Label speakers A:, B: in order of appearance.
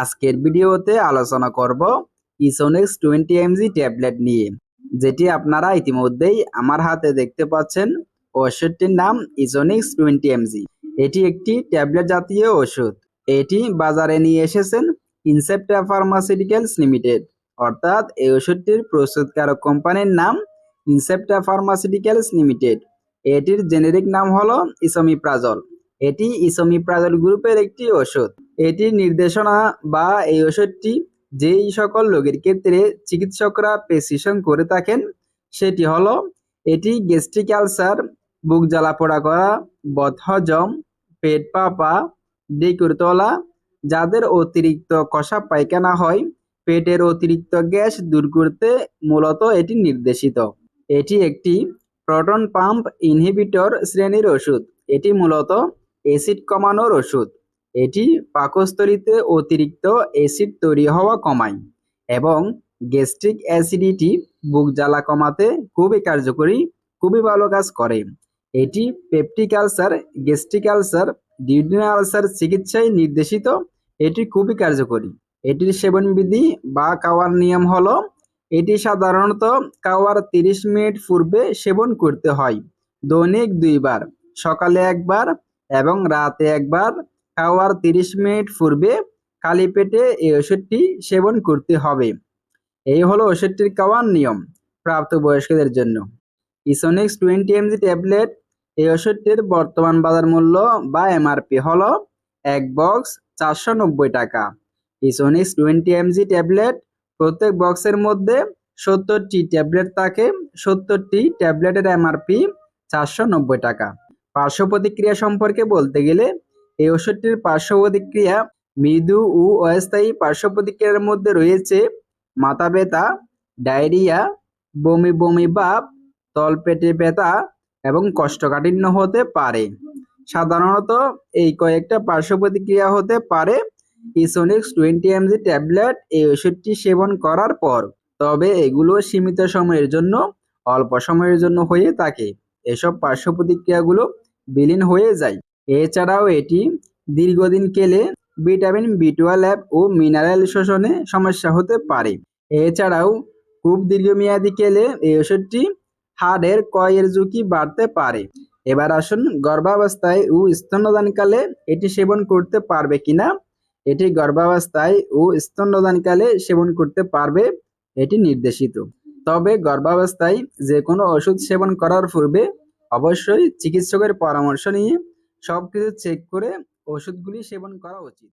A: আজকের ভিডিওতে আলোচনা করব ইসোনেক্স টোয়েন্টি এমজি ট্যাবলেট নিয়ে, যেটি আপনারা ইতিমধ্যেই আমার হাতে দেখতে পাচ্ছেন। ওষুধটির নাম ইসোনিক্স টোয়েন্টি এমজি এটি একটি ট্যাবলেট জাতীয় ওষুধ। এটি বাজারে নিয়ে এসেছেন ইনসেপ্টা ফার্মাসিউটিক্যালস লিমিটেড অর্থাৎ এই ওষুধটির প্রস্তুতকারক কোম্পানির নাম ইনসেপ্টা ফার্মাসিউটিক্যালস লিমিটেড এটির জেনেরিক নাম হলো ইসোমিপ্রাজল এটি ইসোমিপ্রাজল গ্রুপের একটি ওষুধ। এটির নির্দেশনা বা এই ওষুধটি যেই সকল রোগের ক্ষেত্রে চিকিৎসকরা প্রেসক্রিপশন করে থাকেন, সেটি হলো এটি গ্যাস্ট্রিক আলসার, বুক জ্বালা পোড়া করা বদহজম পেট পাপা, ডেকুর তোলা, যাদের অতিরিক্ত কষা পায়খানা হয়, পেটের অতিরিক্ত গ্যাস দূর করতে মূলত এটি নির্দেশিত। এটি একটি প্রোটন পাম্প ইনহিবিটর শ্রেণির ওষুধ। এটি মূলত অ্যাসিড কমানোর ওষুধ। এটি পাকস্থলীতে অতিরিক্ত অ্যাসিড তৈরি হওয়া কমায় এবং গ্যাস্ট্রিক অ্যাসিডিটি, বুক জ্বালা কমাতে খুবই কার্যকরী, খুবই ভালো কাজ করে। এটি peptic ulcer, gastric ulcer duodenal ulcer চিকিৎসায় নির্দেশিত। এটি খুবই কার্যকরী। এটির সেবনবিধি বা খাওয়ার নিয়ম হলো, এটি সাধারণত খাওয়ার তিরিশ মিনিট পূর্বে সেবন করতে হয়, দৈনিক দুইবার, সকালে একবার এবং রাতে একবার। খাওয়ার তিরিশ মিনিট পূর্বে খালি পেটে এই ওষুধটি সেবন করতে হবে। এই হলো ওষুধটির খাওয়ার নিয়ম প্রাপ্তবয়স্কদের জন্য। ইসোনিক্স টোয়েন্টি এমজি ট্যাবলেট এই ওষুধটির বর্তমান বাজার মূল্য বা এমআরপি হল এক বক্স চারশো নব্বই টাকা। ইসোনিক্স টোয়েন্টি এমজি ট্যাবলেট প্রত্যেক বক্সের মধ্যে সত্তরটি ট্যাবলেট থাকে, সত্তরটি ট্যাবলেটের এমআরপি চারশো নব্বই টাকা। পার্শ্ব প্রতিক্রিয়া সম্পর্কে বলতে গেলে এই ওষুধটির পার্শ্ব প্রতিক্রিয়া মৃদু ও অস্থায়ী পার্শ্ব প্রতিক্রিয়ার মধ্যে রয়েছে মাথা ব্যথা ডায়রিয়া, বমি বমি ভাব তলপেটে ব্যথা এবং কষ্টকাঠিন্য হতে পারে। সাধারণত এই কয়েকটা পার্শ্ব প্রতিক্রিয়া হতে পারে ইসোনিক্স টোয়েন্টি এমজি ট্যাবলেট এই ওষুধটি সেবন করার পর, তবে এগুলো সীমিত সময়ের জন্য, অল্প সময়ের জন্য হয়ে থাকে। এসব পার্শ্ব প্রতিক্রিয়াগুলো বিলীন হয়ে যায়। এছাড়াও এটি দীর্ঘদিন খেলে ভিটামিন বি টুয়েলভ ও মিনারেল শোষণে সমস্যা হতে পারে। এছাড়াও খুব দীর্ঘমেয়াদী খেলে এই ওষুধটি হাড়ের ক্ষয়ের ঝুঁকি বাড়তে পারে। এবার আসুন গর্ভাবস্থায় ও স্তন্যদানকালে এটি সেবন করতে পারবে কিনা? এটি গর্ভাবস্থায় ও স্তন্যদানকালে সেবন করতে পারবে এটি নির্দেশিত। তবে গর্ভাবস্থায় যে কোনো ওষুধ সেবন করার পূর্বে অবশ্যই চিকিৎসকের পরামর্শ নিয়ে সবকিছু চেক করে ওষুধগুলি সেবন করা উচিত।